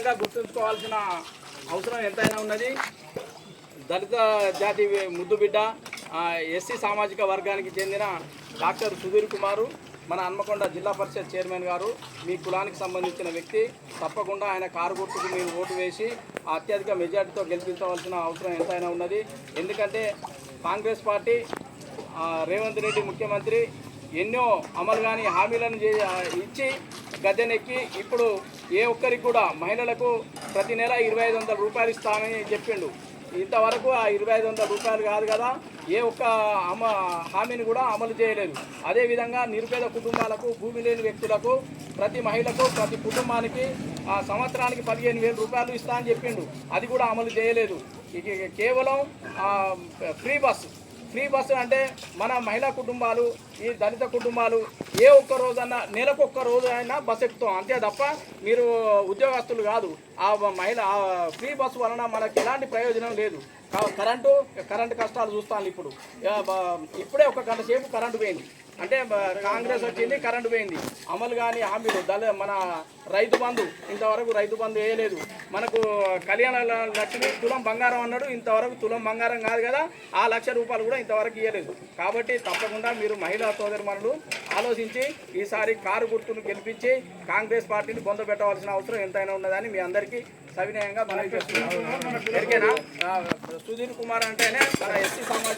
ఖచ్చితంగా గుర్తుంచుకోవాల్సిన అవసరం ఎంతైనా ఉన్నది. దళిత జాతి ముద్దు బిడ్డ ఎస్సీ సామాజిక వర్గానికి చెందిన డాక్టర్ సుధీర్ కుమారు మన హన్మకొండ జిల్లా పరిషత్ చైర్మన్ గారు మీ కులానికి సంబంధించిన వ్యక్తి. తప్పకుండా ఆయన కారు గుర్తుకు మీరు ఓటు వేసి అత్యధిక మెజార్టీతో గెలిపించవలసిన అవసరం ఎంతైనా ఉన్నది. ఎందుకంటే కాంగ్రెస్ పార్టీ రేవంత్ రెడ్డి ముఖ్యమంత్రి ఎన్నో అమలు కాని హామీలను చే- ఇచ్చి గద్దెనెక్కి ఇప్పుడు ఏ ఒక్కరికి కూడా మహిళలకు ప్రతి నెల ఇరవై ఐదు వందల రూపాయలు ఇస్తామని చెప్పిండు. ఇంతవరకు ఆ ఇరవై ఐదు వందల రూపాయలు కాదు కదా ఏ ఒక్క అమ హామీని కూడా అమలు చేయలేదు. అదేవిధంగా నిరుపేద కుటుంబాలకు భూమి లేని వ్యక్తులకు ప్రతి మహిళకు ప్రతి కుటుంబానికి ఆ సంవత్సరానికి పదిహేను వేల రూపాయలు ఇస్తా అని చెప్పిండు. అది కూడా అమలు చేయలేదు. ఇక కేవలం ఫ్రీ బస్సు. ఫ్రీ బస్సు అంటే మన మహిళా కుటుంబాలు ఈ దళిత కుటుంబాలు ఏ ఒక్క రోజన్నా నెలకు ఒక్క రోజు అయినా బస్సు ఎక్కుతాం. అంతే తప్ప మీరు ఉద్యోగస్తులు కాదు. ఆ మహిళ ఆ ఫ్రీ బస్సు వలన మనకి ఎలాంటి ప్రయోజనం లేదు. కరెంటు కరెంటు కష్టాలు చూస్తాను ఇప్పుడు. ఇప్పుడే ఒక గంట సేపు కరెంటు పోయింది. అంటే కాంగ్రెస్ వచ్చింది కరెంటు పోయింది. అమలు కానీ హామీలు దళ మన రైతు బంధు ఇంతవరకు రైతు బంధు వేయలేదు. మనకు కళ్యాణ లక్ష్మి తులం బంగారం అన్నాడు ఇంతవరకు తులం బంగారం కాదు కదా ఆ లక్ష రూపాయలు కూడా ఇంతవరకు ఇవ్వలేదు కాబట్టి తప్పకుండా మీరు మహిళా సోదరిమణులు ఆలోచించి ఈసారి కారు గుర్తును గెలిపించి కాంగ్రెస్ పార్టీని పొందబెట్టవలసిన అవసరం ఎంతైనా ఉన్నదని మీ అందరికీ సవినయంగా మనవి చేస్తున్నాను. ఎరికేనా? సుధీర్ కుమార్ అంటేనే మన ఎస్సీ సమాజం